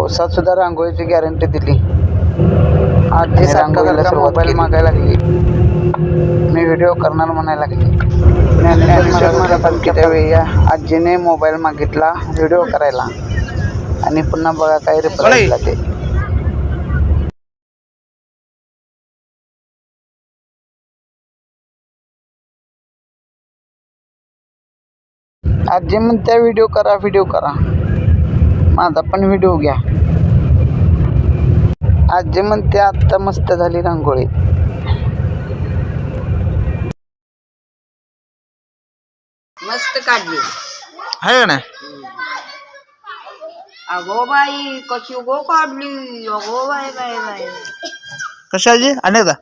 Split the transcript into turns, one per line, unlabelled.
पावसात सुद्धा रांगोळीची गॅरंटी दिली. आजी रांगोळीला मोबाईल मागायला लागली. मी व्हिडिओ करणार म्हणायला लागली. त्यावेळी या आजीने मोबाईल मागितला व्हिडिओ करायला. आणि पुन्हा बघा काय रिप्लाय ते. आजी म्हणत्या व्हिडिओ करा व्हिडिओ करा. माझा पण व्हिडिओ घ्या. आजी म्हणते आत्ता मस्त झाली रांगोळी.
मस्त काढली.
आहे का नाही?
अगो बाई कशी गो काढली? अगो बाय बाय बाय
कशाची अनेकदा